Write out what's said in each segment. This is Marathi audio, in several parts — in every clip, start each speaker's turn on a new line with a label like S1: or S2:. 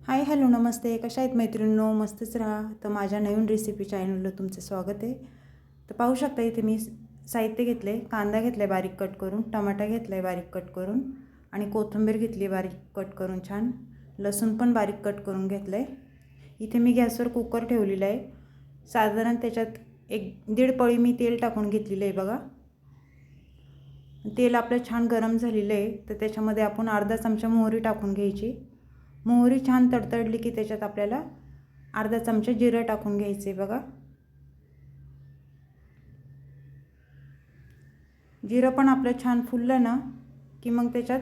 S1: हाय हॅलो नमस्ते. कशा आहेत मैत्रिणींनो? मस्तच राहा. तर माझ्या नवीन रेसिपी चॅनलला तुमचं स्वागत आहे. तर पाहू शकता इथे मी साहित्य घेतले कांदा घेतला आहे बारीक कट करून. टमाटा घेतला आहे बारीक कट करून. आणि कोथिंबीर घेतली आहे बारीक कट करून छान. लसूण पण बारीक कट करून घेतलं आहे इथे मी गॅसवर कुकर ठेवलेला आहे. साधारण त्याच्यात एक दीड पळी मी तेल टाकून घेतलेलं आहे बघा. तेल आपलं छान गरम झालेलं आहे. तर त्याच्यामध्ये आपण अर्धा चमचा मोहरी टाकून घ्यायची. मोहरी छान तडतडली की त्याच्यात आपल्याला अर्धा चमचा जिरं टाकून घ्यायचे बघा. जिरं पण आपलं छान फुललं ना की मग त्याच्यात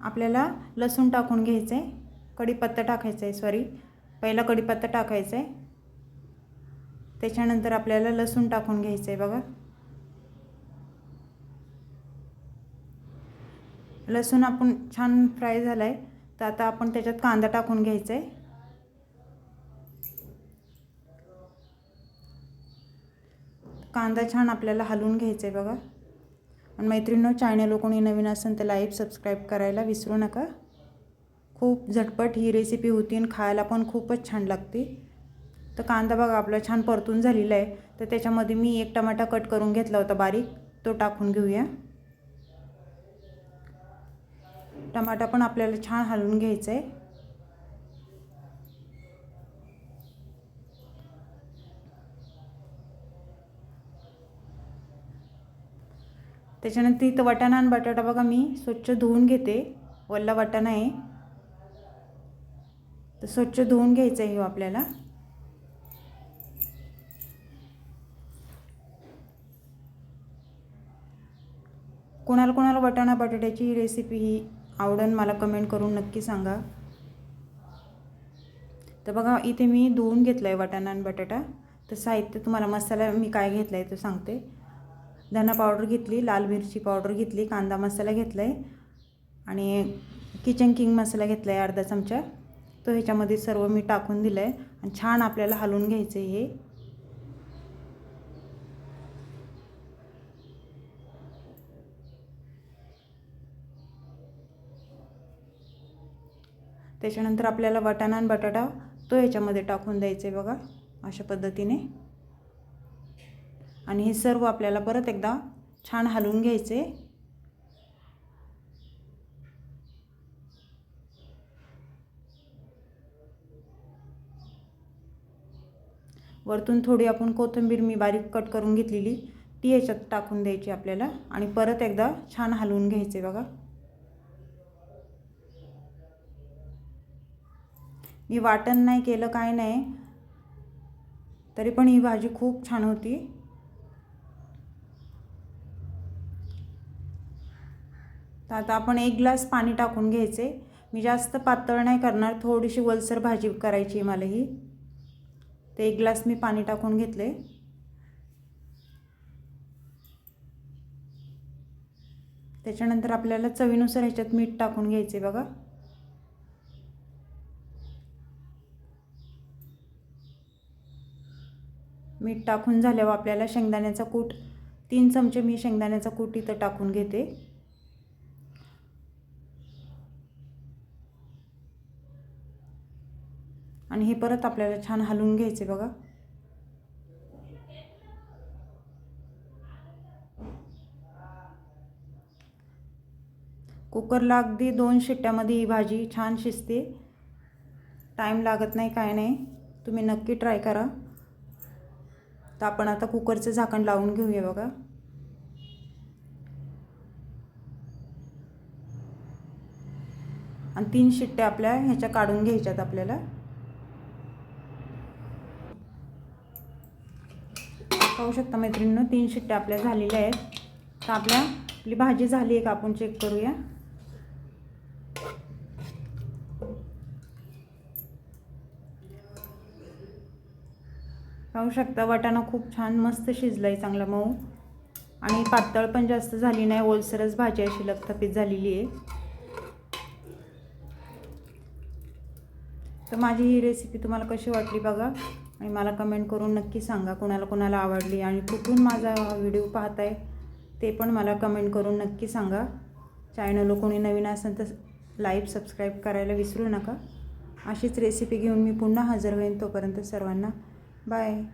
S1: आपल्याला लसूण टाकून घ्यायचं आहे कढीपत्ता टाकायचा आहे सॉरी पहिला कढीपत्ता टाकायचा आहे त्याच्यानंतर आपल्याला लसूण टाकून घ्यायचं आहे बघा. लसूण आपण छान फ्राय झाला आहे तर आता आपण त्याच्यात कांदा टाकून घ्यायचा आहे कांदा छान आपल्याला हलवून घ्यायचा आहे बघा. आणि मैत्रिणीनं चॅनल कोणी नवीन असेल तर लाईव्ह सबस्क्राईब करायला विसरू नका. खूप झटपट ही रेसिपी होती आणि खायला पण खूपच छान लागते. तर कांदा बघा आपला छान परतून झालेला आहे. तर त्याच्यामध्ये मी एक टमाटा कट करून घेतला होता बारीक. तो टाकून घेऊया. टमाटा पण आपल्याला छान हलवून घ्यायचा आहे त्याच्यानंतर इथं वाटाणा आणि बटाटा बघा मी स्वच्छ धुवून घेते. वल्ला वाटाणा आहे. तर स्वच्छ धुवून घ्यायचं आहे आपल्याला. कोणाला कोणाला वाटाणा बटाट्याची ही रेसिपी ही आवडन मला कमेंट करून नक्की सांगा. तर बघा इथे मी धुवून घेतलं आहे वाटाणा आणि बटाटा. तर साहित्य तुम्हाला मसाला मी काय घेतला आहे तो सांगते. धना पावडर घेतली लाल मिरची पावडर घेतली कांदा मसाला घेतला आहे आणि किचन किंग मसाला घेतला आहे अर्धा चमचा. तो ह्याच्यामध्ये सर्व मी टाकून दिलं आहे आणि छान आपल्याला हलवून घ्यायचं आहे हे. त्याच्यानंतर आपल्याला वाटाणा आणि बटाटा तो ह्याच्यामध्ये टाकून द्यायचे बघा अशा पद्धतीने. आणि हे सर्व आपल्याला परत एकदा छान हलवून घ्यायचे. वरतून थोडी आपण कोथिंबीर मी बारीक कट करून घेतलेली ती ह्याच्यात टाकून द्यायची आपल्याला. आणि परत एकदा छान हलवून घ्यायचे बघा. मी वाटण नाही केलं काय नाही. तरी पण ही भाजी खूप छान होती. तर आता आपण एक ग्लास पाणी टाकून घ्यायचे. मी जास्त पातळ नाही करणार थोडीशी वलसर भाजी करायची आहे मला ही. तर एक ग्लास मी पाणी टाकून घेतले. त्याच्यानंतर आपल्याला चवीनुसार ह्याच्यात मीठ टाकून घ्यायचे बघा. मीठ टाकून झाल्यावर आपल्याला शेंगदाण्याचा कूट तीन चमचे मी शेंगदाण्याचा कूट इथं टाकून घेते. आणि हे परत आपल्याला छान हलवून घ्यायचे बघा. कुकरला अगदी दोन शिट्ट्यामध्ये ही भाजी छान शिजते. टाईम लागत नाही काय नाही. तुम्ही नक्की ट्राय करा. तर आपण आता कुकरचं झाकण लावून घेऊया बघा. आणि तीन शिट्ट्या आपल्या ह्याच्या काढून घ्यायच्यात आपल्याला. पाहू शकता मैत्रिणीनं तीन शिट्ट्या आपल्या झालेल्या आहेत. तर आपल्या आपली भाजी झाली आहे का? आपण चेक करूया. पाहू शकता. वाटाणा खूप छान मस्त शिजला आहे चांगला मऊ. आणि पातळ पण जास्त झाली नाही. ओलसरच भाजी अशी लखथपीत झालेली आहे. तर माझी ही रेसिपी तुम्हाला कशी वाटली बघा. आणि मला कमेंट करून नक्की सांगा कोणाला कोणाला आवडली. आणि कुठून माझा व्हिडिओ पाहताय ते पण मला कमेंट करून नक्की सांगा. चॅनल कोणी नवीन असेल तर लाईव्ह सबस्क्राईब करायला विसरू नका. अशीच रेसिपी घेऊन मी पुन्हा हजर होईन तोपर्यंत सर्वांना. Bye.